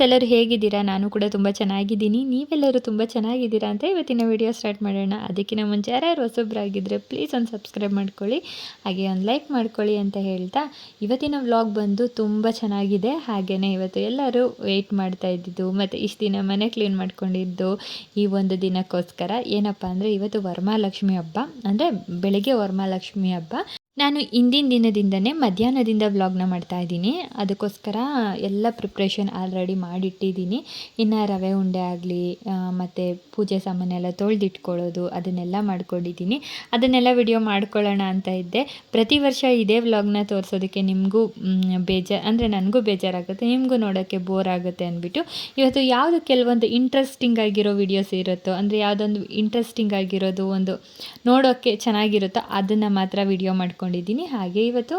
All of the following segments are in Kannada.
ಫ್ರೆಂಡ್ಸ್ ಹೇಗಿದ್ದೀರಾ? ನಾನು ಕೂಡ ತುಂಬ ಚೆನ್ನಾಗಿದ್ದೀನಿ. ನೀವೆಲ್ಲರೂ ತುಂಬ ಚೆನ್ನಾಗಿದ್ದೀರಾ ಅಂತ ಇವತ್ತಿನ ವಿಡಿಯೋ ಸ್ಟಾರ್ಟ್ ಮಾಡೋಣ. ಅದಕ್ಕಿಂತ ಮುಂಚೆ ಯಾರ್ಯಾರು ಹೊಸೊಬ್ಬರಾಗಿದ್ದರೆ ಪ್ಲೀಸ್ ಒಂದು ಸಬ್ಸ್ಕ್ರೈಬ್ ಮಾಡ್ಕೊಳ್ಳಿ. ಹಾಗೆ ಒಂದು ಲೈಕ್ ಮಾಡ್ಕೊಳ್ಳಿ ಅಂತ ಹೇಳ್ತಾ ಇವತ್ತಿನ ವ್ಲಾಗ್ ಬಂದು ತುಂಬ ಚೆನ್ನಾಗಿದೆ. ಹಾಗೆಯೇ ಇವತ್ತು ಎಲ್ಲರೂ ವೆಯ್ಟ್ ಮಾಡ್ತಾ ಇದ್ದಿದ್ದು, ಮತ್ತು ಇಷ್ಟು ದಿನ ಮನೆ ಕ್ಲೀನ್ ಮಾಡ್ಕೊಂಡಿದ್ದು ಈ ಒಂದು ದಿನಕ್ಕೋಸ್ಕರ. ಏನಪ್ಪ ಅಂದರೆ ಇವತ್ತು ವರಮಹಾಲಕ್ಷ್ಮಿ ಹಬ್ಬ. ಅಂದರೆ ಬೆಳಗ್ಗೆ ವರಮಹಾಲಕ್ಷ್ಮಿ ಹಬ್ಬ. ನಾನು ಇಂದಿನ ದಿನದಿಂದನೇ ಮಧ್ಯಾಹ್ನದಿಂದ ವ್ಲಾಗ್ನ ಮಾಡ್ತಾ ಇದ್ದೀನಿ. ಅದಕ್ಕೋಸ್ಕರ ಎಲ್ಲ ಪ್ರಿಪ್ರೇಷನ್ ಆಲ್ರೆಡಿ ಮಾಡಿಟ್ಟಿದ್ದೀನಿ. ಇನ್ನು ರವೆ ಉಂಡೆ ಆಗಲಿ ಮತ್ತು ಪೂಜೆ ಸಾಮಾನೆಲ್ಲ ತೊಳೆದಿಟ್ಕೊಳ್ಳೋದು, ಅದನ್ನೆಲ್ಲ ಮಾಡ್ಕೊಂಡಿದ್ದೀನಿ. ಅದನ್ನೆಲ್ಲ ವಿಡಿಯೋ ಮಾಡ್ಕೊಳ್ಳೋಣ ಅಂತ ಇದ್ದೆ. ಪ್ರತಿ ವರ್ಷ ಇದೇ ವ್ಲಾಗ್ನ ತೋರಿಸೋದಕ್ಕೆ ನಿಮಗೂ ಬೇಜಾರು ಅಂದರೆ ನನಗೂ ಬೇಜಾರಾಗುತ್ತೆ. ನಿಮಗೂ ನೋಡೋಕ್ಕೆ ಬೋರ್ ಆಗುತ್ತೆ ಅಂದ್ಬಿಟ್ಟು. ಇವತ್ತು ಯಾವುದು ಕೆಲವೊಂದು ಇಂಟ್ರೆಸ್ಟಿಂಗ್ ಆಗಿರೋ ವಿಡಿಯೋಸ್ ಇರುತ್ತೋ, ಅಂದರೆ ಯಾವುದೊಂದು ಇಂಟ್ರೆಸ್ಟಿಂಗ್ ಆಗಿರೋದು ಒಂದು ನೋಡೋಕ್ಕೆ ಚೆನ್ನಾಗಿರುತ್ತೋ, ಅದನ್ನು ಮಾತ್ರ ವಿಡಿಯೋ ಮಾಡ್ಕೊಂಡು ಇಟ್ಕೊಂಡಿದ್ದೀನಿ ಹಾಗೆ ಇವತ್ತು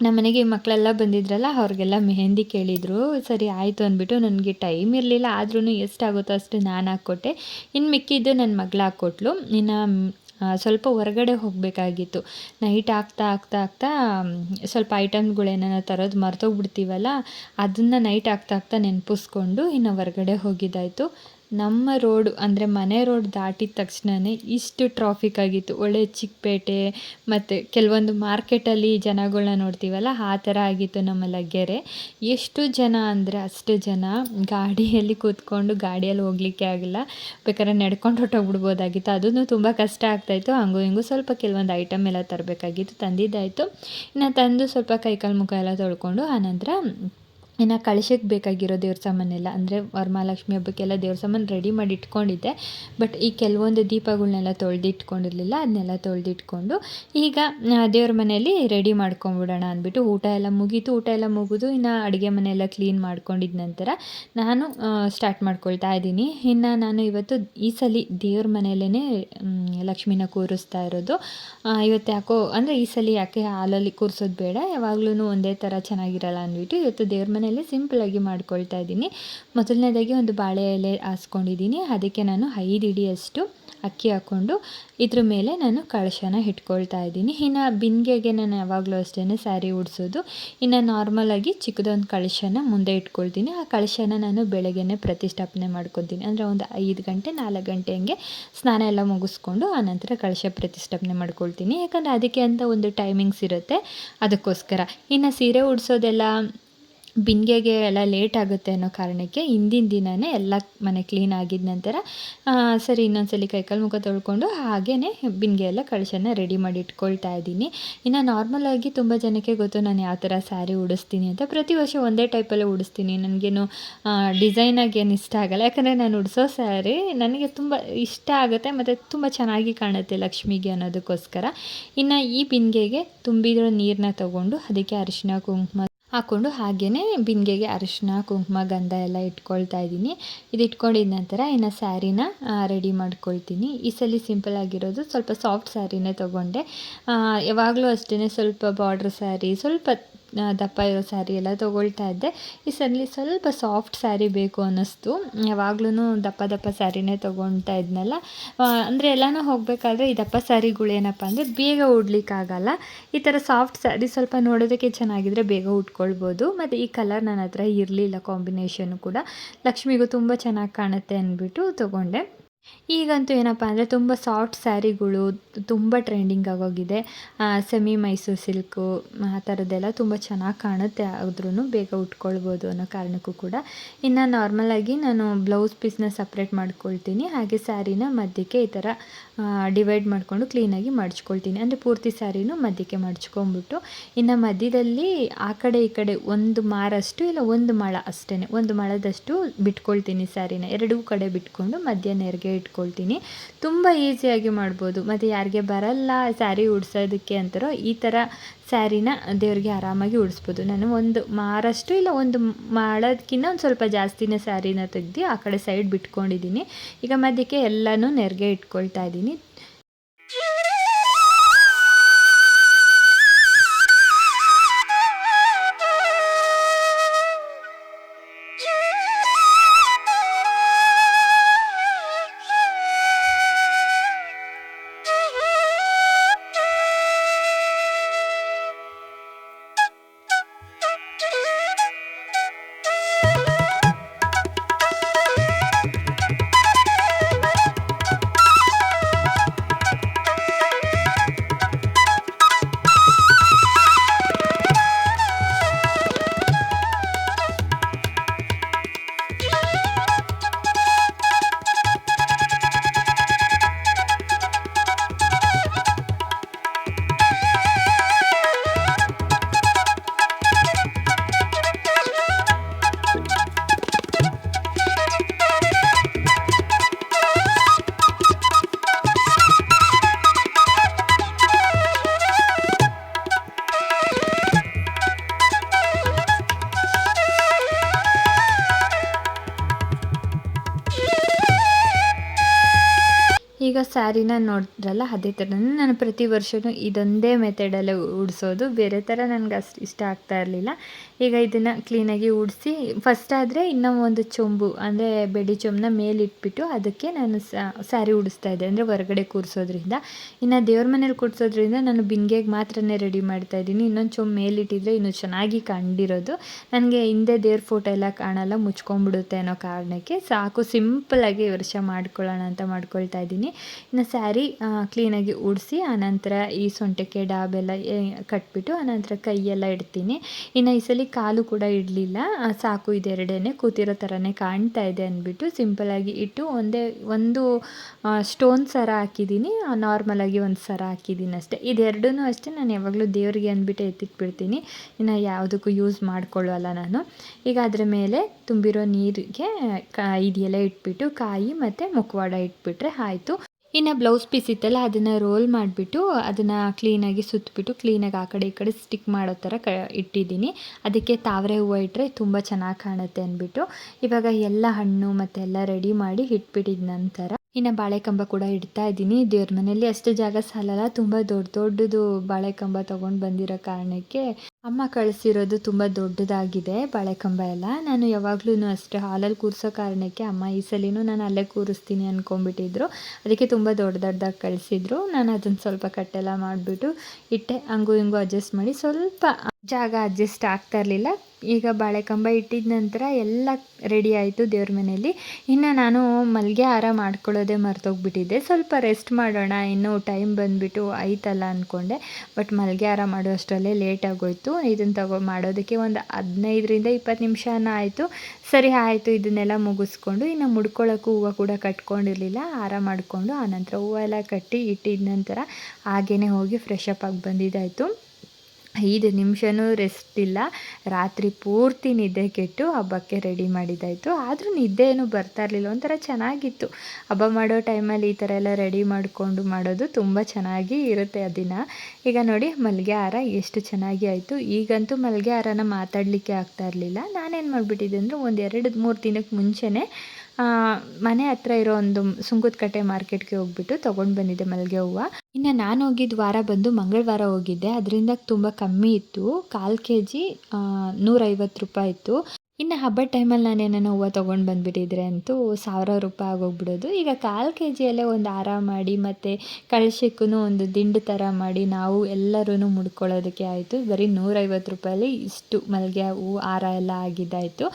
ನಮ್ಮ ಮನೆಗೆ ಮಕ್ಕಳೆಲ್ಲ ಬಂದಿದ್ರಲ್ಲ, ಅವ್ರಿಗೆಲ್ಲ ಮೆಹಂದಿ ಕೇಳಿದರು. ಸರಿ, ಆಯಿತು ಅಂದ್ಬಿಟ್ಟು ನನಗೆ ಟೈಮ್ ಇರಲಿಲ್ಲ ಆದ್ರೂ ಎಷ್ಟಾಗುತ್ತೋ ಅಷ್ಟು ನಾನು ಹಾಕ್ಕೊಟ್ಟೆ. ಇನ್ನು ಮಿಕ್ಕಿದ್ದು ನನ್ನ ಮಗಳು ಹಾಕ್ಕೊಟ್ಲು. ಇನ್ನು ಸ್ವಲ್ಪ ಹೊರಗಡೆ ಹೋಗಬೇಕಾಗಿತ್ತು. ನೈಟ್ ಆಗ್ತಾ ಆಗ್ತಾ ಆಗ್ತಾ ಸ್ವಲ್ಪ ಐಟಮ್ಗಳೇನಾರ ತರೋದು ಮರ್ತೋಗ್ಬಿಡ್ತೀವಲ್ಲ, ಅದನ್ನು ನೈಟ್ ಆಗ್ತಾ ಆಗ್ತಾ ನೆನಪಿಸ್ಕೊಂಡು ಇನ್ನು ಹೊರಗಡೆ ಹೋಗಿದ್ದಾಯಿತು. ನಮ್ಮ ರೋಡು ಅಂದರೆ ಮನೆ ರೋಡ್ ದಾಟಿದ ತಕ್ಷಣವೇ ಇಷ್ಟು ಟ್ರಾಫಿಕ್ ಆಗಿತ್ತು. ಒಳ್ಳೆ ಚಿಕ್ಕಪೇಟೆ ಮತ್ತು ಕೆಲವೊಂದು ಮಾರ್ಕೆಟಲ್ಲಿ ಜನಗಳನ್ನ ನೋಡ್ತೀವಲ್ಲ, ಆ ಥರ ಆಗಿತ್ತು ನಮ್ಮ ಲಗ್ಗೆರೆ ಎಷ್ಟು ಜನ ಅಂದರೆ ಅಷ್ಟು ಜನ ಗಾಡಿಯಲ್ಲಿ ಕೂತ್ಕೊಂಡು ಗಾಡಿಯಲ್ಲಿ ಹೋಗಲಿಕ್ಕೆ ಆಗಿಲ್ಲ. ಬೇಕಾದ್ರೆ ನಡ್ಕೊಂಡು ಹೊಟ್ಟೋಗ್ಬಿಡ್ಬೋದಾಗಿತ್ತು ಅದನ್ನು ತುಂಬ ಕಷ್ಟ ಆಗ್ತಾಯಿತ್ತು ಹಂಗೂ ಹಿಂಗೂ ಸ್ವಲ್ಪ ಕೆಲವೊಂದು ಐಟಮ್ ಎಲ್ಲ ತರಬೇಕಾಗಿತ್ತು, ತಂದಿದ್ದಾಯಿತು. ಇನ್ನು ತಂದು ಸ್ವಲ್ಪ ಕೈಕಾಲು ಮುಖ ಎಲ್ಲ ತೊಳ್ಕೊಂಡು ಆನಂತರ ಇನ್ನು ಕಳಶಕ್ಕೆ ಬೇಕಾಗಿರೋ ದೇವ್ರ ಸಾಮಾನೆಲ್ಲ ಅಂದರೆ ವರಮಹಾಲಕ್ಷ್ಮಿ ಹಬ್ಬಕ್ಕೆಲ್ಲ ದೇವ್ರ ಸಾಮಾನು ರೆಡಿ ಮಾಡಿ ಇಟ್ಕೊಂಡಿದ್ದೆ. ಬಟ್ ಈ ಕೆಲವೊಂದು ದೀಪಗಳನ್ನೆಲ್ಲ ತೊಳೆದಿಟ್ಕೊಂಡಿರಲಿಲ್ಲ ಅದನ್ನೆಲ್ಲ ತೊಳೆದಿಟ್ಕೊಂಡು ಈಗ ದೇವ್ರ ಮನೆಯಲ್ಲಿ ರೆಡಿ ಮಾಡ್ಕೊಂಬಿಡೋಣ ಅಂದ್ಬಿಟ್ಟು ಊಟ ಎಲ್ಲ ಮುಗೀತು. ಊಟ ಎಲ್ಲ ಮುಗಿದು ಇನ್ನು ಅಡುಗೆ ಮನೆಯೆಲ್ಲ ಕ್ಲೀನ್ ಮಾಡ್ಕೊಂಡಿದ್ದ ನಂತರ ನಾನು ಸ್ಟಾರ್ಟ್ ಮಾಡ್ಕೊಳ್ತಾ ಇದ್ದೀನಿ. ಇನ್ನು ನಾನು ಇವತ್ತು ಈ ಸಲ ದೇವ್ರ ಮನೆಯಲ್ಲೇ ಲಕ್ಷ್ಮಿನ ಕೂರಿಸ್ತಾ ಇರೋದು. ಇವತ್ತು ಯಾಕೋ, ಅಂದರೆ ಈ ಸಲ ಯಾಕೆ ಹಾಲಲ್ಲಿ ಕೂರಿಸೋದು ಬೇಡ ಯಾವಾಗ್ಲೂ ಒಂದೇ ಥರ ಚೆನ್ನಾಗಿರಲ್ಲ ಅಂದ್ಬಿಟ್ಟು ಇವತ್ತು ದೇವ್ರ ಮನೆ ಸಿಂಪಲ್ ಸಿಂಪಲಾಗಿ ಮಾಡ್ಕೊಳ್ತಾ ಇದ್ದೀನಿ. ಮೊದಲನೇದಾಗಿ ಒಂದು ಬಾಳೆ ಎಲೆ ಹಾಸ್ಕೊಂಡಿದ್ದೀನಿ. ಅದಕ್ಕೆ ನಾನು ಐದು ಇಡಿಯಷ್ಟು ಅಕ್ಕಿ ಹಾಕ್ಕೊಂಡು ಇದ್ರ ಮೇಲೆ ನಾನು ಕಳಶನ ಇಟ್ಕೊಳ್ತಾ ಇದ್ದೀನಿ. ಇನ್ನು ಬಿಂದಿಗೆಗೆ ನಾನು ಯಾವಾಗಲೂ ಅಷ್ಟೇ ಸ್ಯಾರಿ ಉಡಿಸೋದು. ಇನ್ನು ನಾರ್ಮಲಾಗಿ ಚಿಕ್ಕದೊಂದು ಕಳಶನ ಮುಂದೆ ಇಟ್ಕೊಳ್ತೀನಿ. ಆ ಕಳಶನ ನಾನು ಬೆಳಗ್ಗೆನೆ ಪ್ರತಿಷ್ಠಾಪನೆ ಮಾಡ್ಕೊತೀನಿ. ಅಂದರೆ ಒಂದು ಐದು ಗಂಟೆ, ನಾಲ್ಕು ಗಂಟೆ ಹಂಗೆ ಸ್ನಾನ ಎಲ್ಲ ಮುಗಿಸ್ಕೊಂಡು ಆನಂತರ ಕಳಶ ಪ್ರತಿಷ್ಠಾಪನೆ ಮಾಡ್ಕೊಳ್ತೀನಿ. ಯಾಕಂದರೆ ಅದಕ್ಕೆ ಅಂತ ಒಂದು ಟೈಮಿಂಗ್ಸ್ ಇರುತ್ತೆ. ಅದಕ್ಕೋಸ್ಕರ. ಇನ್ನು ಸೀರೆ ಉಡಿಸೋದೆಲ್ಲ ಬಿಂದಿಗೆಗೆ ಎಲ್ಲ ಲೇಟ್ ಆಗುತ್ತೆ ಅನ್ನೋ ಕಾರಣಕ್ಕೆ ಹಿಂದಿನ ದಿನವೇ ಎಲ್ಲ ಮನೆ ಕ್ಲೀನ್ ಆಗಿದ ನಂತರ ಸರಿ ಇನ್ನೊಂದ್ಸಲಿ ಕೈಕಾಲು ಮುಖ ತೊಳ್ಕೊಂಡು ಹಾಗೇ ಬಿಂದಿಗೆ ಎಲ್ಲ ಕಳಶನ ರೆಡಿ ಮಾಡಿ ಇಟ್ಕೊಳ್ತಾ ಇದ್ದೀನಿ. ಇನ್ನು ನಾರ್ಮಲಾಗಿ ತುಂಬ ಜನಕ್ಕೆ ಗೊತ್ತು ನಾನು ಯಾವ ಥರ ಸ್ಯಾರಿ ಉಡಿಸ್ತೀನಿ ಅಂತ. ಪ್ರತಿ ವರ್ಷ ಒಂದೇ ಟೈಪಲ್ಲೇ ಉಡಿಸ್ತೀನಿ. ನನಗೇನು ಡಿಸೈನಾಗಿ ಏನು ಇಷ್ಟ ಆಗಲ್ಲ. ಯಾಕಂದರೆ ನಾನು ಉಡಿಸೋ ಸ್ಯಾರಿ ನನಗೆ ತುಂಬ ಇಷ್ಟ ಆಗುತ್ತೆ ಮತ್ತು ತುಂಬ ಚೆನ್ನಾಗಿ ಕಾಣುತ್ತೆ ಲಕ್ಷ್ಮಿಗೆ ಅನ್ನೋದಕ್ಕೋಸ್ಕರ. ಇನ್ನು ಈ ಬಿಂದಿಗೆಗೆ ತುಂಬಿರೋ ನೀರನ್ನ ತಗೊಂಡು ಅದಕ್ಕೆ ಅರಿಶಿನ ಕುಂಕುಮ ಹಾಕ್ಕೊಂಡು ಹಾಗೆಯೇ ಬಿಂದಿಗೆಗೆ ಅರಿಶಿನ, ಕುಂಕುಮ, ಗಂಧ ಎಲ್ಲ ಇಟ್ಕೊಳ್ತಾ ಇದ್ದೀನಿ. ಇದು ಇಟ್ಕೊಂಡಿದ ನಂತರ ಇನ್ನು ಸ್ಯಾರಿನ ರೆಡಿ ಮಾಡ್ಕೊಳ್ತೀನಿ. ಈ ಸಲ ಸಿಂಪಲ್ ಆಗಿರೋದು ಸ್ವಲ್ಪ ಸಾಫ್ಟ್ ಸ್ಯಾರಿನೇ ತೊಗೊಂಡೆ. ಯಾವಾಗಲೂ ಅಷ್ಟೇ ಸ್ವಲ್ಪ ಬಾರ್ಡ್ರ್ ಸ್ಯಾರಿ, ಸ್ವಲ್ಪ ದಪ್ಪ ಇರೋ ಸ್ಯಾರಿ ಎಲ್ಲ ತೊಗೊಳ್ತಾ ಇದ್ದೆ. ಈ ಸಲ ಸ್ವಲ್ಪ ಸಾಫ್ಟ್ ಸ್ಯಾರಿ ಬೇಕು ಅನ್ನಿಸ್ತು. ಯಾವಾಗ್ಲೂ ದಪ್ಪ ದಪ್ಪ ಸ್ಯಾರಿನೇ ತೊಗೊಳ್ತಾ ಇದ್ನಲ್ಲ. ಅಂದರೆ ಎಲ್ಲನೂ ಹೋಗಬೇಕಾದ್ರೆ ಈ ದಪ್ಪ ಸ್ಯಾರಿಗಳು ಏನಪ್ಪ ಅಂದರೆ ಬೇಗ ಉಡ್ಲಿಕ್ಕಾಗಲ್ಲ. ಈ ಥರ ಸಾಫ್ಟ್ ಸ್ಯಾರಿ ಸ್ವಲ್ಪ ನೋಡೋದಕ್ಕೆ ಚೆನ್ನಾಗಿದ್ರೆ ಬೇಗ ಉಟ್ಕೊಳ್ಬೋದು. ಮತ್ತು ಈ ಕಲರ್ ನನ್ನ ಹತ್ರ ಇರಲಿಲ್ಲ ಕಾಂಬಿನೇಷನು ಕೂಡ. ಲಕ್ಷ್ಮಿಗೂ ತುಂಬ ಚೆನ್ನಾಗಿ ಕಾಣುತ್ತೆ ಅಂದ್ಬಿಟ್ಟು ತೊಗೊಂಡೆ. ಈಗಂತೂ ಏನಪ್ಪ ಅಂದರೆ ತುಂಬ ಸಾಫ್ಟ್ ಸ್ಯಾರಿಗಳು ತುಂಬ ಟ್ರೆಂಡಿಂಗ್ ಆಗೋಗಿದೆ. ಸೆಮಿ ಮೈಸೂರು ಸಿಲ್ಕು ಆ ಥರದ್ದೆಲ್ಲ ತುಂಬ ಚೆನ್ನಾಗಿ ಕಾಣುತ್ತೆ ಆದ್ರೂ ಬೇಗ ಉಟ್ಕೊಳ್ಬೋದು ಅನ್ನೋ ಕಾರಣಕ್ಕೂ ಕೂಡ. ಇನ್ನು ನಾರ್ಮಲಾಗಿ ನಾನು ಬ್ಲೌಸ್ ಪೀಸ್ನ ಸಪ್ರೇಟ್ ಮಾಡ್ಕೊಳ್ತೀನಿ. ಹಾಗೆ ಸ್ಯಾರಿನ ಮಧ್ಯಕ್ಕೆ ಈ ಥರ ಡಿವೈಡ್ ಮಾಡಿಕೊಂಡು ಕ್ಲೀನಾಗಿ ಮಡ್ಚ್ಕೊಳ್ತೀನಿ. ಅಂದರೆ ಪೂರ್ತಿ ಸ್ಯಾರಿನೂ ಮಧ್ಯಕ್ಕೆ ಮಡ್ಚ್ಕೊಂಬಿಟ್ಟು ಇನ್ನು ಮಧ್ಯದಲ್ಲಿ ಆ ಕಡೆ ಈ ಕಡೆ ಒಂದು ಮಾರಷ್ಟು ಇಲ್ಲ ಒಂದು ಮಳ ಅಷ್ಟೇ ಒಂದು ಮಳದಷ್ಟು ಬಿಟ್ಕೊಳ್ತೀನಿ ಸ್ಯಾರಿನ. ಎರಡೂ ಕಡೆ ಬಿಟ್ಕೊಂಡು ಮಧ್ಯ ನೆರಿಗೆ ಇಟ್ಕೊಳ್ತೀನಿ. ತುಂಬ ಈಸಿಯಾಗಿ ಮಾಡ್ಬೋದು. ಮತ್ತು ಯಾರಿಗೆ ಬರಲ್ಲ ಸ್ಯಾರಿ ಉಡ್ಸೋದಕ್ಕೆ ಅಂತಾರೋ ಈ ಥರ ಸ್ಯಾರಿನ ದೇವ್ರಿಗೆ ಆರಾಮಾಗಿ ಉಡಿಸ್ಬೋದು. ನಾನು ಒಂದು ಮಾರಷ್ಟು ಇಲ್ಲ, ಒಂದು ಮಾಡೋದಕ್ಕಿಂತ ಒಂದು ಸ್ವಲ್ಪ ಜಾಸ್ತಿನೇ ಸ್ಯಾರಿನ ತೆಗ್ದು ಆ ಕಡೆ ಸೈಡ್ ಬಿಟ್ಕೊಂಡಿದ್ದೀನಿ. ಈಗ ಮಧ್ಯಕ್ಕೆ ಎಲ್ಲನೂ ನೆರಿಗೆ ಇಟ್ಕೊಳ್ತಾ ಇದ್ದೀನಿ. ಸ್ಯಾರಿನ ನೋಡಿದ್ರಲ್ಲ, ಅದೇ ಥರನೇ ನಾನು ಪ್ರತಿ ವರ್ಷವೂ ಇದೊಂದೇ ಮೆಥಡಲ್ಲೇ ಉಡಿಸೋದು. ಬೇರೆ ಥರ ನನಗೆ ಅಷ್ಟು ಇಷ್ಟ ಆಗ್ತಾ ಇರಲಿಲ್ಲ. ಈಗ ಇದನ್ನು ಕ್ಲೀನಾಗಿ ಉಡಿಸಿ ಫಸ್ಟ್ ಆದರೆ ಇನ್ನೂ ಒಂದು ಚೊಂಬು, ಅಂದರೆ ಬೆಡಿ ಚೊಂಬನ್ನ ಮೇಲಿಟ್ಬಿಟ್ಟು ಅದಕ್ಕೆ ನಾನು ಸ್ಯಾರಿ ಉಡಿಸ್ತಾ ಇದ್ದೆ, ಅಂದರೆ ಹೊರಗಡೆ ಕೂರಿಸೋದ್ರಿಂದ. ಇನ್ನು ದೇವ್ರ ಮನೇಲಿ ಕೂರಿಸೋದ್ರಿಂದ ನಾನು ಬಿಂಗೆಗೆ ಮಾತ್ರನೇ ರೆಡಿ ಮಾಡ್ತಾ ಇದ್ದೀನಿ. ಇನ್ನೊಂದು ಚೊಂಬು ಮೇಲಿಟ್ಟಿದ್ರೆ ಇನ್ನೂ ಚೆನ್ನಾಗಿ ಕಂಡಿರೋದು. ನನಗೆ ಹಿಂದೆ ದೇವ್ರ ಫೋಟೋ ಎಲ್ಲ ಕಾಣಲ್ಲ, ಮುಚ್ಕೊಂಡ್ಬಿಡುತ್ತೆ ಅನ್ನೋ ಕಾರಣಕ್ಕೆ ಸಾಕು ಸಿಂಪಲಾಗಿ ವರ್ಷ ಮಾಡ್ಕೊಳ್ಳೋಣ ಅಂತ ಮಾಡ್ಕೊಳ್ತಾ ಇದ್ದೀನಿ. ಇನ್ನು ಸ್ಯಾರಿ ಕ್ಲೀನಾಗಿ ಉಡಿಸಿ, ಆನಂತರ ಈ ಸೊಂಟಕ್ಕೆ ಡಾಬೆಲ್ಲ ಕಟ್ಬಿಟ್ಟು ಆನಂತರ ಕೈಯೆಲ್ಲ ಇಡ್ತೀನಿ. ಇನ್ನು ಈ ಸಲ ಕಾಲು ಕೂಡ ಇಡಲಿಲ್ಲ. ಸಾಕು ಇದೆರಡೇ ಕೂತಿರೋ ಥರನೇ ಕಾಣ್ತಾ ಇದೆ ಅಂದ್ಬಿಟ್ಟು ಸಿಂಪಲಾಗಿ ಇಟ್ಟು ಒಂದೇ, ಒಂದು ಸ್ಟೋನ್ ಸರ ಹಾಕಿದ್ದೀನಿ. ನಾರ್ಮಲಾಗಿ ಒಂದು ಸರ ಹಾಕಿದ್ದೀನಿ ಅಷ್ಟೇ. ಇದೆರಡೂ ಅಷ್ಟೇ ನಾನು ಯಾವಾಗಲೂ ದೇವರಿಗೆ ಅಂದ್ಬಿಟ್ಟು ಎತ್ತಿಟ್ಬಿಡ್ತೀನಿ. ಇನ್ನು ಯಾವುದಕ್ಕೂ ಯೂಸ್ ಮಾಡ್ಕೊಳ್ಳೋಲ್ಲ ನಾನು. ಈಗ ಅದರ ಮೇಲೆ ತುಂಬಿರೋ ನೀರಿಗೆ ಕ, ಇದೆಲ್ಲ ಇಟ್ಬಿಟ್ಟು ಕಾಯಿ ಮತ್ತು ಮುಖವಾಡ ಇಟ್ಬಿಟ್ರೆ ಆಯಿತು. ಇನ್ನು ಬ್ಲೌಸ್ ಪೀಸ್ ಇತ್ತಲ್ಲ, ಅದನ್ನು ರೋಲ್ ಮಾಡಿಬಿಟ್ಟು ಅದನ್ನು ಕ್ಲೀನಾಗಿ ಸುತ್ತಬಿಟ್ಟು ಕ್ಲೀನಾಗಿ ಆ ಕಡೆ ಈ ಕಡೆ ಸ್ಟಿಕ್ ಮಾಡೋ ಥರ ಕ, ಇಟ್ಟಿದ್ದೀನಿ. ಅದಕ್ಕೆ ತಾವರೆ ಹೂವು ಇಟ್ಟರೆ ತುಂಬ ಚೆನ್ನಾಗಿ ಕಾಣುತ್ತೆ ಅಂದ್ಬಿಟ್ಟು. ಇವಾಗ ಎಲ್ಲ ಹಣ್ಣು ಮತ್ತೆಲ್ಲ ರೆಡಿ ಮಾಡಿ ಇಟ್ಬಿಟ್ಟಿದ ನಂತರ ಇನ್ನು ಬಾಳೆಕಂಬ ಕೂಡ ಇಡ್ತಾ ಇದ್ದೀನಿ. ದೇವ್ರ ಮನೆಯಲ್ಲಿ ಅಷ್ಟು ಜಾಗ ಸಾಲಲ್ಲ, ತುಂಬ ದೊಡ್ಡ ದೊಡ್ಡದು ಬಾಳೆಕಂಬ ತೊಗೊಂಡು ಬಂದಿರೋ ಕಾರಣಕ್ಕೆ ಅಮ್ಮ ಕಳಿಸಿರೋದು ತುಂಬ ದೊಡ್ಡದಾಗಿದೆ ಬಾಳೆಕಂಬ ಎಲ್ಲ ನಾನು ಯಾವಾಗ್ಲೂ ಅಷ್ಟೇ ಹಾಲಲ್ಲಿ ಕೂರಿಸೋ ಕಾರಣಕ್ಕೆ ಅಮ್ಮ ಈ ಸಲಿನೂ ನಾನು ಅಲ್ಲೇ ಕೂರಿಸ್ತೀನಿ ಅಂದ್ಕೊಂಬಿಟ್ಟಿದ್ರು ಅದಕ್ಕೆ ತುಂಬ ದೊಡ್ಡ ದೊಡ್ಡದಾಗಿ ಕಳಿಸಿದ್ರು. ನಾನು ಅದನ್ನು ಸ್ವಲ್ಪ ಕಟ್ಟೆಲ್ಲ ಮಾಡಿಬಿಟ್ಟು ಇಟ್ಟೆ. ಹಂಗೂ ಹಿಂಗೂ ಅಡ್ಜಸ್ಟ್ ಮಾಡಿ ಸ್ವಲ್ಪ ಜಾಗ ಅಡ್ಜಸ್ಟ್ ಆಗ್ತಾ ಇರಲಿಲ್ಲ. ಈಗ ಬಾಳೆಕಂಬ ಇಟ್ಟಿದ ನಂತರ ಎಲ್ಲ ರೆಡಿ ಆಯಿತು ದೇವ್ರ ಮನೆಯಲ್ಲಿ. ಇನ್ನು ನಾನು ಮಲ್ಲಿಗೆ ಹಾರ ಮಾಡ್ಕೊಳ್ಳೋದೇ ಮರ್ತೋಗ್ಬಿಟ್ಟಿದ್ದೆ. ಸ್ವಲ್ಪ ರೆಸ್ಟ್ ಮಾಡೋಣ, ಇನ್ನೂ ಟೈಮ್ ಬಂದುಬಿಟ್ಟು ಆಯ್ತಲ್ಲ ಅಂದ್ಕೊಂಡೆ ಬಟ್ ಮಲ್ಲಿಗೆ ಹಾರ ಮಾಡೋ ಅಷ್ಟರಲ್ಲೇ ಲೇಟ್ ಆಗೋಯ್ತು ಇದನ್ನು ತಗೋ ಮಾಡೋದಕ್ಕೆ ಒಂದು ಹದಿನೈದರಿಂದ ಇಪ್ಪತ್ತು ನಿಮಿಷನ ಆಯಿತು. ಸರಿ, ಆಯಿತು, ಇದನ್ನೆಲ್ಲ ಮುಗಿಸ್ಕೊಂಡು ಇನ್ನು ಮುಡ್ಕೊಳ್ಳೋಕ್ಕೂ ಹೂವು ಕೂಡ ಕಟ್ಕೊಂಡಿರಲಿಲ್ಲ. ಹಾರ ಮಾಡಿಕೊಂಡು ಆನಂತರ ಹೂವು ಎಲ್ಲ ಕಟ್ಟಿ ಇಟ್ಟಿದ ನಂತರ ಹಾಗೇ ಹೋಗಿ ಫ್ರೆಶ್ ಅಪ್ ಆಗಿ ಬಂದಿದ್ದಾಯಿತು. ಐದು ನಿಮಿಷನೂ ರೆಸ್ಟ್ ಇಲ್ಲ. ರಾತ್ರಿ ಪೂರ್ತಿ ನಿದ್ದೆ ಕೆಟ್ಟು ಹಬ್ಬಕ್ಕೆ ರೆಡಿ ಮಾಡಿದ್ದಾಯಿತು. ಆದರೂ ನಿದ್ದೆ ಏನು ಬರ್ತಾ ಇರಲಿಲ್ಲ. ಒಂಥರ ಚೆನ್ನಾಗಿತ್ತು. ಹಬ್ಬ ಮಾಡೋ ಟೈಮಲ್ಲಿ ಈ ಥರ ಎಲ್ಲ ರೆಡಿ ಮಾಡಿಕೊಂಡು ಮಾಡೋದು ತುಂಬ ಚೆನ್ನಾಗಿ ಇರುತ್ತೆ ಆ ದಿನ. ಈಗ ನೋಡಿ ಮಲ್ಲಿಗೆ ಹಾರ ಎಷ್ಟು ಚೆನ್ನಾಗಿ ಆಯಿತು. ಈಗಂತೂ ಮಲ್ಲಿಗೆ ಹಾರನ ಮಾತಾಡಲಿಕ್ಕೆ ಆಗ್ತಾ ಇರಲಿಲ್ಲ. ನಾನೇನು ಮಾಡಿಬಿಟ್ಟಿದ್ದೆ ಅಂದರೆ ಒಂದು ಎರಡು ಮೂರು ದಿನಕ್ಕೆ ಮುಂಚೆನೇ ಮನೆ ಹತ್ರ ಇರೋ ಒಂದು ಸುಂಕದಕಟ್ಟೆ ಮಾರ್ಕೆಟ್ಗೆ ಹೋಗ್ಬಿಟ್ಟು ತೊಗೊಂಡು ಬಂದಿದ್ದೆ ಮಲ್ಲಿಗೆ ಹೂವು. ಇನ್ನು ನಾನು ಹೋಗಿದ್ದ ವಾರ ಬಂದು ಮಂಗಳವಾರ ಹೋಗಿದ್ದೆ. ಅದರಿಂದ ತುಂಬ ಕಮ್ಮಿ ಇತ್ತು. ಕಾಲು ಕೆ ಜಿ ನೂರೈವತ್ತು ರೂಪಾಯಿ ಇತ್ತು. ಇನ್ನು ಹಬ್ಬದ ಟೈಮಲ್ಲಿ ನಾನೇನೋ ಹೂವು ತೊಗೊಂಡು ಬಂದುಬಿಟ್ಟಿದ್ರೆ ಅಂತೂ ಸಾವಿರ ರೂಪಾಯಿ ಆಗೋಗ್ಬಿಡೋದು. ಈಗ ಕಾಲು ಕೆ ಜಿಯಲ್ಲೇ ಒಂದು ಹಾರ ಮಾಡಿ ಮತ್ತು ಕಳಶಕ್ಕೂ ಒಂದು ದಿಂಡು ಥರ ಮಾಡಿ ನಾವು ಎಲ್ಲರೂ ಮುಡ್ಕೊಳ್ಳೋದಕ್ಕೆ ಆಯಿತು. ಬರೀ ನೂರೈವತ್ತು ರೂಪಾಯಲ್ಲಿ ಇಷ್ಟು ಮಲ್ಲಿಗೆ ಹೂವು ಹಾರ ಎಲ್ಲ ಆಗಿದ್ದಾಯಿತು.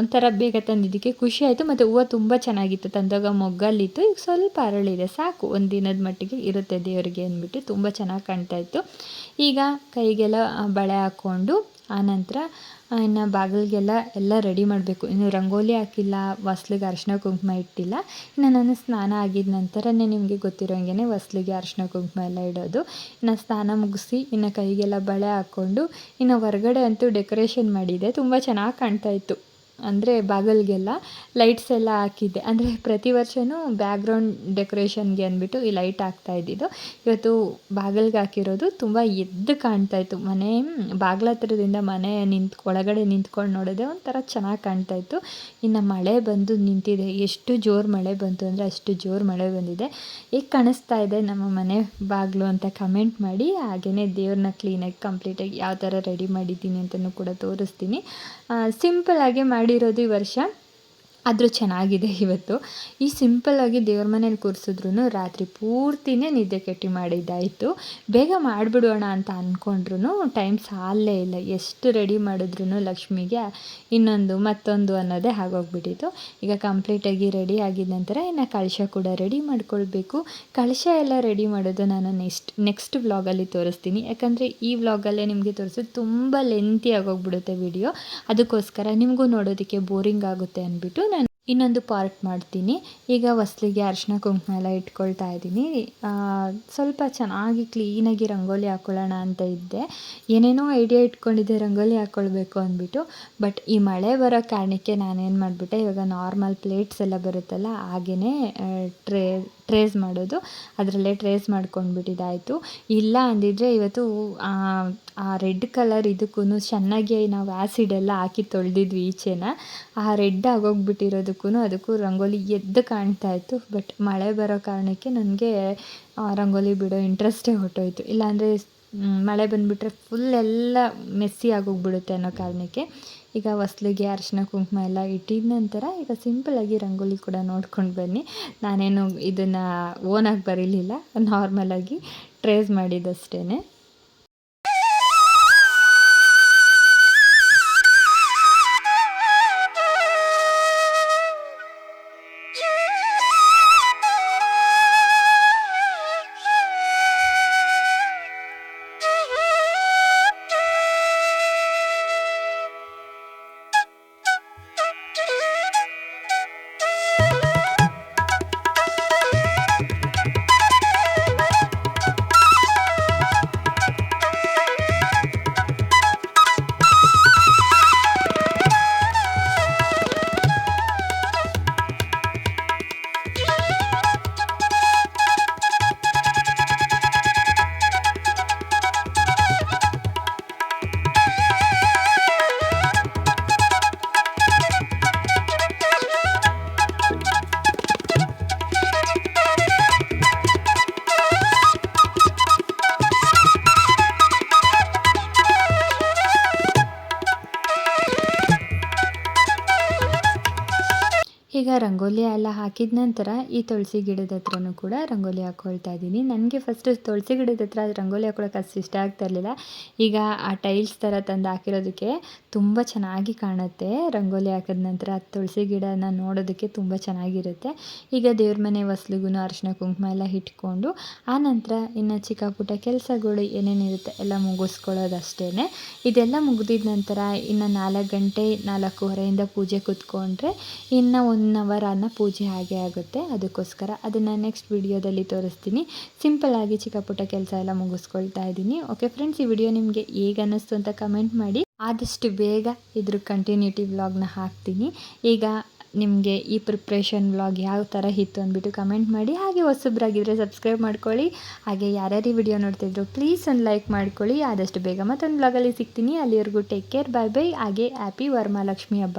ಒಂಥರ ಬೇಗ ತಂದಿದ್ದಕ್ಕೆ ಖುಷಿ ಆಯಿತು. ಮತ್ತು ಹೂವು ತುಂಬ ಚೆನ್ನಾಗಿತ್ತು. ತಂದಾಗ ಮೊಗ್ಗಲ್ಲಿತ್ತು. ಈಗ ಸ್ವಲ್ಪ ಅರಳಿದೆ. ಸಾಕು, ಒಂದು ದಿನದ ಮಟ್ಟಿಗೆ ಇರುತ್ತೆ ದೇವರಿಗೆ ಅಂದ್ಬಿಟ್ಟು ತುಂಬ ಚೆನ್ನಾಗಿ ಕಾಣ್ತಾಯಿತ್ತು ಈಗ ಕೈಗೆಲ್ಲ ಬಳೆ ಹಾಕ್ಕೊಂಡು, ಆನಂತರ ಇನ್ನು ಬಾಗಿಲಿಗೆಲ್ಲ ಎಲ್ಲ ರೆಡಿ ಮಾಡಬೇಕು. ಇನ್ನು ರಂಗೋಲಿ ಹಾಕಿಲ್ಲ, ಹೊಸ್ಲಿಗೆ ಅರಿಶಿನ ಕುಂಕುಮ ಇಟ್ಟಿಲ್ಲ. ಇನ್ನು ನಾನು ಸ್ನಾನ ಆಗಿದ ನಂತರನೇ ನಿಮಗೆ ಗೊತ್ತಿರೋಂಗೆ ಹೊಸ್ಲಿಗೆ ಅರಿಶಿನ ಕುಂಕುಮ ಎಲ್ಲ ಇಡೋದು. ಇನ್ನು ಸ್ನಾನ ಮುಗಿಸಿ ಇನ್ನು ಕೈಗೆಲ್ಲ ಬಳೆ ಹಾಕ್ಕೊಂಡು ಇನ್ನು ಹೊರಗಡೆ ಅಂತೂ ಡೆಕೋರೇಷನ್ ಮಾಡಿದೆ. ತುಂಬ ಚೆನ್ನಾಗಿ ಕಾಣ್ತಾಯಿತ್ತು ಅಂದರೆ ಬಾಗಿಲಿಗೆಲ್ಲ ಲೈಟ್ಸ್ ಎಲ್ಲ ಹಾಕಿದ್ದೆ. ಅಂದರೆ ಪ್ರತಿ ವರ್ಷವೂ ಬ್ಯಾಕ್ಗ್ರೌಂಡ್ ಡೆಕೋರೇಷನ್ಗೆ ಅಂದ್ಬಿಟ್ಟು ಈ ಲೈಟ್ ಹಾಕ್ತಾ ಇದ್ದಿದ್ದು. ಇವತ್ತು ಬಾಗಿಲ್ಗೆ ಹಾಕಿರೋದು ತುಂಬ ಎದ್ದು ಕಾಣ್ತಾ ಇತ್ತು. ಮನೆ, ಬಾಗಿಲ ಹತ್ರದಿಂದ ಮನೆ ನಿಂತು ಒಳಗಡೆ ನಿಂತ್ಕೊಂಡು ನೋಡಿದೆ ಒಂಥರ ಚೆನ್ನಾಗಿ ಕಾಣ್ತಾ ಇತ್ತು. ಇನ್ನು ಮಳೆ ಬಂದು ನಿಂತಿದೆ. ಎಷ್ಟು ಜೋರು ಮಳೆ ಬಂತು ಅಂದರೆ ಅಷ್ಟು ಜೋರು ಮಳೆ ಬಂದಿದೆ. ಈಗ ಕಾಣಿಸ್ತಾ ಇದೆ ನಮ್ಮ ಮನೆ ಬಾಗಿಲು ಅಂತ ಕಮೆಂಟ್ ಮಾಡಿ. ಹಾಗೆಯೇ ದೇವ್ರನ್ನ ಕ್ಲೀನಾಗಿ ಕಂಪ್ಲೀಟಾಗಿ ಯಾವ ಥರ ರೆಡಿ ಮಾಡಿದ್ದೀನಿ ಅಂತಲೂ ಕೂಡ ತೋರಿಸ್ತೀನಿ. ಸಿಂಪಲ್ಲಾಗಿ ಮಾಡಿರೋದು ಈ ವರ್ಷ. ಆದರೂ ಚೆನ್ನಾಗಿದೆ ಇವತ್ತು. ಈ ಸಿಂಪಲ್ಲಾಗಿ ದೇವ್ರ ಮನೇಲಿ ಕೂರಿಸಿದ್ರು ರಾತ್ರಿ ಪೂರ್ತಿನೇ ನಿದ್ದೆ ಕೆಟ್ಟಿ ಮಾಡಿದ್ದಾಯಿತು. ಬೇಗ ಮಾಡಿಬಿಡೋಣ ಅಂತ ಅಂದ್ಕೊಂಡ್ರು ಟೈಮ್ ಸಾಲೇ ಇಲ್ಲ. ಎಷ್ಟು ರೆಡಿ ಮಾಡಿದ್ರು ಲಕ್ಷ್ಮಿಗೆ ಇನ್ನೊಂದು, ಮತ್ತೊಂದು ಅನ್ನೋದೇ ಆಗೋಗ್ಬಿಟ್ಟಿತ್ತು. ಈಗ ಕಂಪ್ಲೀಟಾಗಿ ರೆಡಿ ಆಗಿದ ನಂತರ ಇನ್ನು ಕಳಶ ಕೂಡ ರೆಡಿ ಮಾಡ್ಕೊಳ್ಬೇಕು. ಕಳಶ ಎಲ್ಲ ರೆಡಿ ಮಾಡೋದು ನಾನು ನೆಕ್ಸ್ಟ್ ನೆಕ್ಸ್ಟ್ ವ್ಲಾಗಲ್ಲಿ ತೋರಿಸ್ತೀನಿ. ಯಾಕಂದರೆ ಈ ವ್ಲಾಗಲ್ಲೇ ನಿಮಗೆ ತೋರಿಸೋದು ತುಂಬ ಲೆಂತಿ ಆಗೋಗ್ಬಿಡುತ್ತೆ ವಿಡಿಯೋ ಅದಕ್ಕೋಸ್ಕರ ನಿಮಗೂ ನೋಡೋದಕ್ಕೆ ಬೋರಿಂಗ್ ಆಗುತ್ತೆ ಅಂದ್ಬಿಟ್ಟು ಇನ್ನೊಂದು ಪಾರ್ಟ್ ಮಾಡ್ತೀನಿ. ಈಗ ಹೊಸ್ಲಿಗೆ ಅರಿಶಿನ ಕುಂಕುಮ ಎಲ್ಲ ಇಟ್ಕೊಳ್ತಾ ಇದ್ದೀನಿ. ಸ್ವಲ್ಪ ಚೆನ್ನಾಗಿ ಕ್ಲೀನಾಗಿ ರಂಗೋಲಿ ಹಾಕ್ಕೊಳ್ಳೋಣ ಅಂತ ಇದ್ದೆ. ಏನೇನೋ ಐಡಿಯಾ ಇಟ್ಕೊಂಡಿದ್ದೆ ರಂಗೋಲಿ ಹಾಕ್ಕೊಳ್ಬೇಕು ಅಂದ್ಬಿಟ್ಟು ಬಟ್ ಈ ಮಳೆ ಬರೋ ಕಾರಣಕ್ಕೆ ನಾನೇನು ಮಾಡಿಬಿಟ್ಟೆ, ಇವಾಗ ನಾರ್ಮಲ್ ಪ್ಲೇಟ್ಸ್ ಎಲ್ಲ ಬರುತ್ತಲ್ಲ ಹಾಗೆಯೇ ಟ್ರೇ ಟ್ರೇಸ್ ಮಾಡೋದು. ಅದರಲ್ಲೇ ಟ್ರೇಸ್ ಮಾಡ್ಕೊಂಡ್ಬಿಟ್ಟಿದ್ದಾಯಿತು. ಇಲ್ಲ ಅಂದಿದ್ರೆ ಇವತ್ತು ಆ ರೆಡ್ ಕಲರ್ ಇದಕ್ಕೂ ಚೆನ್ನಾಗಿ ನಾವು ಆ್ಯಸಿಡ್ ಎಲ್ಲ ಹಾಕಿ ತೊಳೆದಿದ್ವಿ ಈಚೆನ. ಆ ರೆಡ್ ಆಗೋಗ್ಬಿಟ್ಟಿರೋದಕ್ಕೂ ಅದಕ್ಕೂ ರಂಗೋಲಿ ಎದ್ದು ಕಾಣ್ತಾ ಇತ್ತು. ಬಟ್ ಮಳೆ ಬರೋ ಕಾರಣಕ್ಕೆ ನನಗೆ ರಂಗೋಲಿ ಬಿಡೋ ಇಂಟ್ರೆಸ್ಟೇ ಹೊಟ್ಟೋಯ್ತು ಇಲ್ಲಾಂದರೆ ಮಳೆ ಬಂದುಬಿಟ್ರೆ ಫುಲ್ ಎಲ್ಲ ಮೆಸ್ಸಿ ಆಗೋಗ್ಬಿಡುತ್ತೆ ಅನ್ನೋ ಕಾರಣಕ್ಕೆ ಈಗ ಹೊಸ್ಲಿಗೆ ಅರಿಶಿನ ಕುಂಕುಮ ಎಲ್ಲ ಇಟ್ಟಿದ ನಂತರ ಈಗ ಸಿಂಪಲಾಗಿ ರಂಗೋಲಿ ಕೂಡ ನೋಡ್ಕೊಂಡು ಬನ್ನಿ. ನಾನೇನು ಇದನ್ನು ಓನಾಗಿ ಬರೀಲಿಲ್ಲ ನಾರ್ಮಲಾಗಿ ಟ್ರೇಸ್ ಮಾಡಿದ್ದಷ್ಟೇ ಈಗ ರಂಗೋಲಿ ಎಲ್ಲ ಹಾಕಿದ ನಂತರ ಈ ತುಳಸಿ ಗಿಡದ ಹತ್ರನೂ ಕೂಡ ರಂಗೋಲಿ ಹಾಕ್ಕೊಳ್ತಾ ಇದ್ದೀನಿ. ನನಗೆ ಫಸ್ಟು ತುಳಸಿ ಗಿಡದ ಹತ್ರ ರಂಗೋಲಿ ಹಾಕೊಳಕ್ಕೆ ಅಷ್ಟು ಇಷ್ಟ ಆಗ್ತಾ ಇರಲಿಲ್ಲ. ಈಗ ಆ ಟೈಲ್ಸ್ ಥರ ತಂದು ಹಾಕಿರೋದಕ್ಕೆ ತುಂಬ ಚೆನ್ನಾಗಿ ಕಾಣುತ್ತೆ. ರಂಗೋಲಿ ಹಾಕಿದ ನಂತರ ಆ ತುಳಸಿ ಗಿಡನ ನೋಡೋದಕ್ಕೆ ತುಂಬ ಚೆನ್ನಾಗಿರುತ್ತೆ. ಈಗ ದೇವ್ರ ಮನೆ ಹೊಸ್ಲಿಗೂ ಅರಿಶಿನ ಕುಂಕುಮ ಎಲ್ಲ ಇಟ್ಕೊಂಡು ಆ ನಂತರ ಇನ್ನು ಚಿಕ್ಕ ಪುಟ್ಟ ಕೆಲಸಗಳು ಏನೇನಿರುತ್ತೆ ಎಲ್ಲ ಮುಗಿಸ್ಕೊಳ್ಳೋದಷ್ಟೇ ಇದೆಲ್ಲ ಮುಗಿದಿದ ನಂತರ ಇನ್ನು ನಾಲ್ಕು ಗಂಟೆ ನಾಲ್ಕೂವರೆಯಿಂದ ಪೂಜೆ ಕೂತ್ಕೊಂಡ್ರೆ ಇನ್ನು ಒಂದು ಒನ್ ಪೂಜೆ ಹಾಗೆ ಆಗುತ್ತೆ. ಅದಕ್ಕೋಸ್ಕರ ಅದನ್ನು ನೆಕ್ಸ್ಟ್ ವಿಡಿಯೋದಲ್ಲಿ ತೋರಿಸ್ತೀನಿ. ಸಿಂಪಲ್ಲಾಗಿ ಚಿಕ್ಕ ಪುಟ್ಟ ಕೆಲಸ ಎಲ್ಲ ಮುಗಿಸ್ಕೊಳ್ತಾ ಇದ್ದೀನಿ. ಓಕೆ ಫ್ರೆಂಡ್ಸ್ ಈ ವಿಡಿಯೋ ನಿಮಗೆ ಹೇಗೆ ಅನ್ನಿಸ್ತು ಅಂತ ಕಮೆಂಟ್ ಮಾಡಿ. ಆದಷ್ಟು ಬೇಗ ಇದ್ರ ಕಂಟಿನ್ಯೂಟಿ ವ್ಲಾಗ್ನ ಹಾಕ್ತೀನಿ. ಈಗ ನಿಮಗೆ ಈ ಪ್ರಿಪ್ರೇಷನ್ ವ್ಲಾಗ್ ಯಾವ ಥರ ಇತ್ತು ಅಂದ್ಬಿಟ್ಟು ಕಮೆಂಟ್ ಮಾಡಿ. ಹಾಗೆ ಹೊಸಬ್ರಾಗಿದ್ದರೆ ಸಬ್ಸ್ಕ್ರೈಬ್ ಮಾಡ್ಕೊಳ್ಳಿ. ಹಾಗೆ ಯಾರ್ಯಾರು ಈ ವಿಡಿಯೋ ನೋಡ್ತಿದ್ರು ಪ್ಲೀಸ್ ಒಂದು ಲೈಕ್ ಮಾಡ್ಕೊಳ್ಳಿ. ಆದಷ್ಟು ಬೇಗ ಮತ್ತೊಂದು ವ್ಲಾಗಲ್ಲಿ ಸಿಗ್ತೀನಿ. ಅಲ್ಲಿವರೆಗೂ ಟೇಕ್ ಕೇರ್ ಬಾಯ್ ಬೈ ಹಾಗೆ ಹ್ಯಾಪಿ ವರ್ಮಾಲಕ್ಷ್ಮಿ ಹಬ್ಬ.